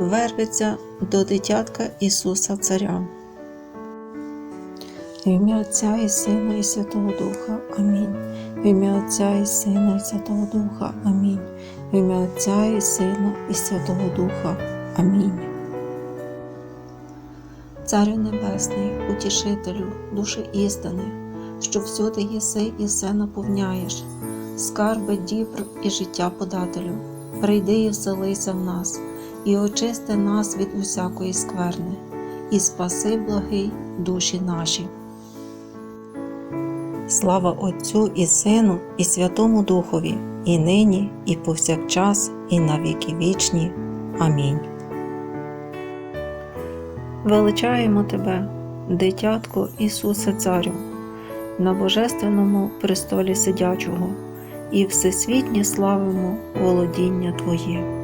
вервиться до дитятка Ісуса Царя. В ім'я Отця і Сина, і Святого Духа. Амінь. В ім'я Отця і Сина, і Святого Духа. Амінь. В ім'я Отця і Сина, і Святого Духа. Амінь. Царю Небесний, утішителю, душі істини, що всюди єси і все наповняєш, скарби дібр і життя подателю, прийди і вселися в нас, і очисти нас від усякої скверни, і спаси благий душі наші. Слава Отцю і Сину, і Святому Духові, і нині, і повсякчас, і на віки вічні. Амінь. Величаємо Тебе, дитятко Ісусе Царю, на Божественному престолі сидячого, і всесвітнє славимо володіння Твоє.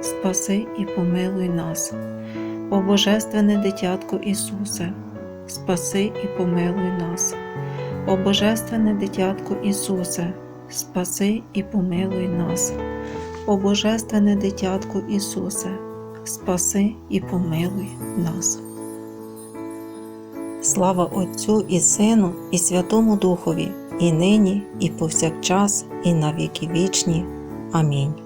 спаси і помилуй нас. О Божественне дитятко Ісусе, спаси і помилуй нас. О Божественне дитятко Ісусе, спаси і помилуй нас. О Божественне дитятко Ісусе, спаси і помилуй нас. Слава Отцю і Сину, і Святому Духові, і нині, і повсякчас, і на віки вічні. Амінь.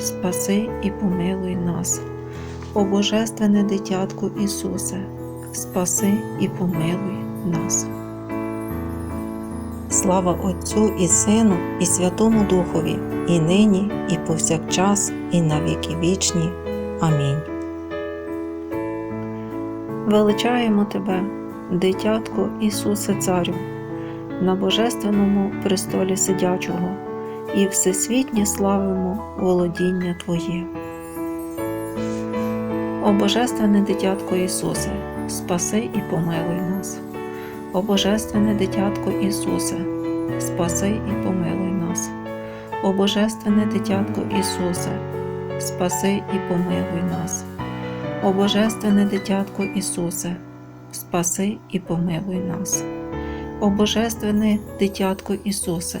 спаси і помилуй нас. О Божественне дитятко Ісусе, спаси і помилуй нас. Слава Отцю і Сину, і Святому Духові, і нині, і повсякчас, і на віки вічні. Амінь. Величаємо Тебе, дитятко Ісусе Царю, на Божественному престолі сидячого, і всесвітнє славимо володіння Твоє. О Божественне дитятко Ісусе, спаси і помилуй нас. О Божественне дитятко Ісусе, спаси і помилуй нас. О Божественне дитятко Ісусе, спаси і помилуй нас. О Божественне дитятко Ісусе, спаси і помилуй нас. О Божественне дитятко Ісусе,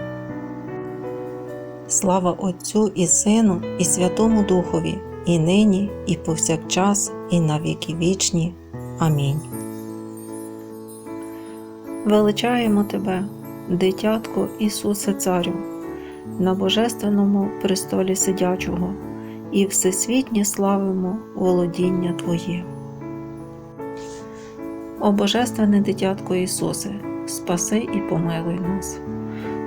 Слава Отцю і Сину, і Святому Духові, і нині, і повсякчас, і на віки вічні. Амінь. Величаємо Тебе, дитятко Ісусе Царю, на Божественному престолі сидячого, і всесвітнє славимо володіння Твоє. О Божественне дитятко Ісусе, спаси і помилуй нас.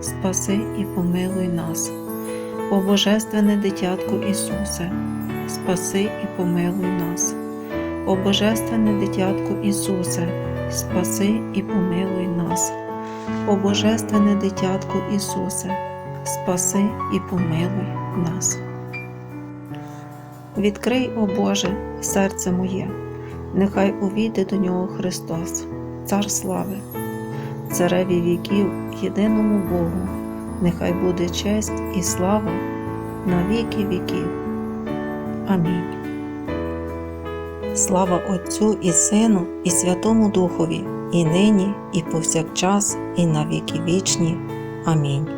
спаси і помилуй нас. О Божественне дитятко Ісусе, спаси і помилуй нас. О Божественне дитятко Ісусе, спаси і помилуй нас. О Божественне дитятко Ісусе, спаси і помилуй нас. Відкрий, о Боже, серце моє, нехай увійде до нього Христос, Цар слави, Цареві віків, єдиному Богу, нехай буде честь і слава на віки віків. Амінь. Слава Отцю і Сину, і Святому Духові, і нині, і повсякчас, і на віки вічні. Амінь.